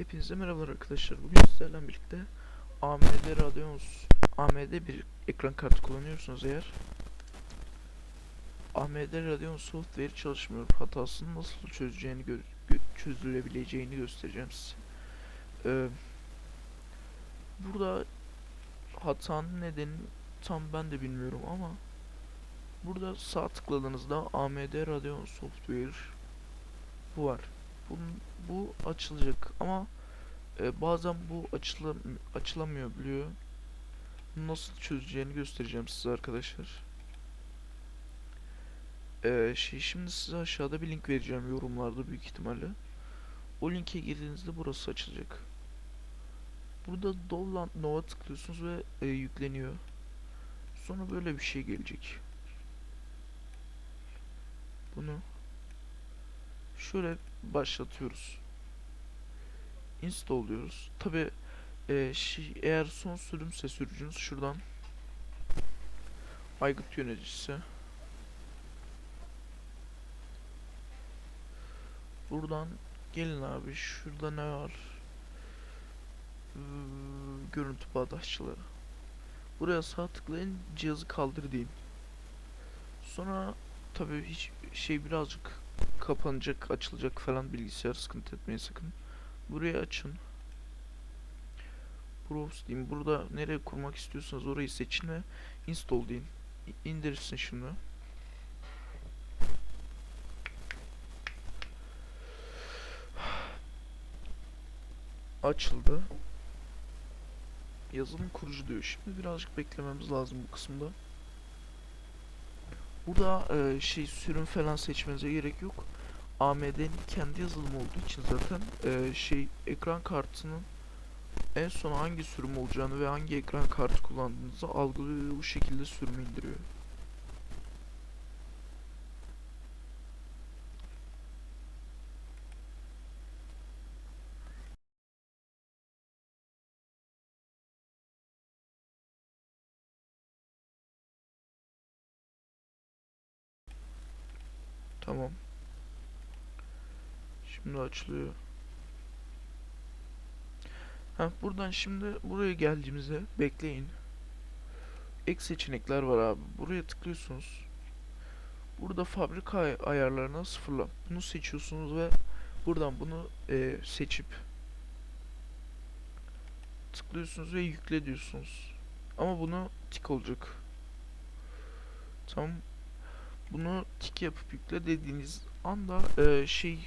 Hepinize merhabalar arkadaşlar. Bugün sizlerle birlikte AMD Radeon AMD bir ekran kartı kullanıyorsunuz eğer AMD Radeon Software çalışmıyor. Hatasını nasıl çözeceğini gö- çözülebileceğini göstereceğim size. Ee, burada hatanın nedeni tam ben de bilmiyorum ama burada sağ tıkladığınızda AMD Radeon Software bu var. Bunun, bu açılacak ama e, bazen bu açılam açılamıyor biliyor. Nasıl çözeceğini göstereceğim size arkadaşlar. E, şey şimdi size aşağıda bir link vereceğim yorumlarda büyük ihtimalle. O linke girdiğinizde burası açılacak. Burada Download Nova tıklıyorsunuz ve e, yükleniyor. Sonra böyle bir şey gelecek. Bunu şöyle başlatıyoruz. Install diyoruz. Tabi şey, eğer son sürümse sürücünüz şuradan aygıt yöneticisi buradan gelin abi şurada ne var Ee, görüntü bağdaşçıları buraya sağ tıklayın cihazı kaldır deyin sonra tabi hiç şey birazcık kapanacak, açılacak falan bilgisayar sıkıntı etmeyin sakın. Burayı açın. Browse diyeyim. Burada nereye kurmak istiyorsanız orayı seçin ve install deyin. İndirsin şimdi. Açıldı. Yazılım kurucu diyor. Şimdi birazcık beklememiz lazım bu kısımda. Burada e, şey sürüm falan seçmenize gerek yok. AMD'nin kendi yazılımı olduğu için zaten e, şey ekran kartının en son hangi sürüm olacağını ve hangi ekran kartı kullandığınızı algılıyor bu şekilde sürümü indiriyor. Tamam. Şimdi açılıyor. Ha buradan şimdi buraya geldiğimizde bekleyin. Ek seçenekler var abi. Buraya tıklıyorsunuz. Burada fabrika ay- ayarlarına sıfırla. Bunu seçiyorsunuz ve buradan bunu e, seçip tıklıyorsunuz ve yükle diyorsunuz. Ama bunu tik olacak. Tamam. Bunu tik yapıp yükle dediğiniz anda e, şey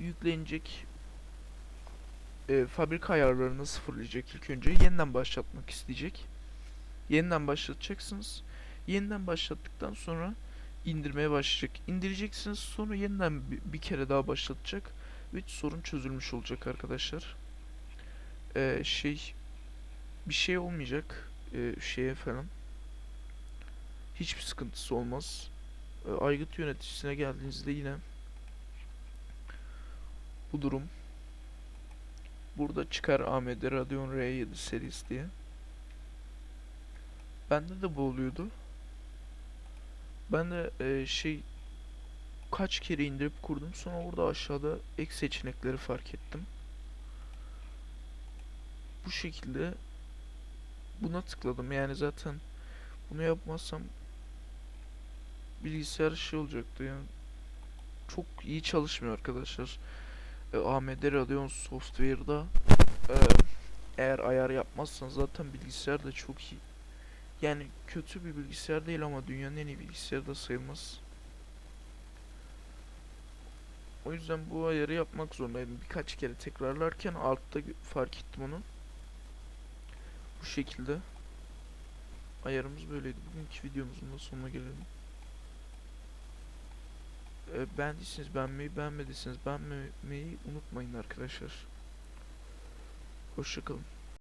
yüklenecek e, fabrika ayarlarını sıfırlayacak ilk önce. Yeniden başlatmak isteyecek. Yeniden başlatacaksınız. Yeniden başlattıktan sonra indirmeye başlayacak. İndireceksiniz sonra yeniden bir, bir kere daha başlatacak ve sorun çözülmüş olacak arkadaşlar. E, şey bir şey olmayacak e, şeye falan. Hiçbir sıkıntısı olmaz. E, aygıt yöneticisine geldiğinizde yine bu durum burada çıkar AMD Radeon R7 serisi diye. Bende de bu oluyordu. Ben de e, şey kaç kere indirip kurdum sonra orada aşağıda ek seçenekleri fark ettim. Bu şekilde buna tıkladım yani zaten bunu yapmazsam bilgisayar şey olacaktı yani çok iyi çalışmıyor arkadaşlar. E, AMD Radeon Software'da e, eğer ayar yapmazsanız zaten bilgisayar da çok iyi. Yani kötü bir bilgisayar değil ama dünyanın en iyi bilgisayarı da sayılmaz. O yüzden bu ayarı yapmak zorundaydım. Birkaç kere tekrarlarken altta fark ettim onu. Bu şekilde. Ayarımız böyleydi. Bugünkü videomuzun da sonuna gelelim. E, beğendiyseniz beğenmeyi, beğenmediyseniz beğenmemeyi unutmayın arkadaşlar. Hoşçakalın.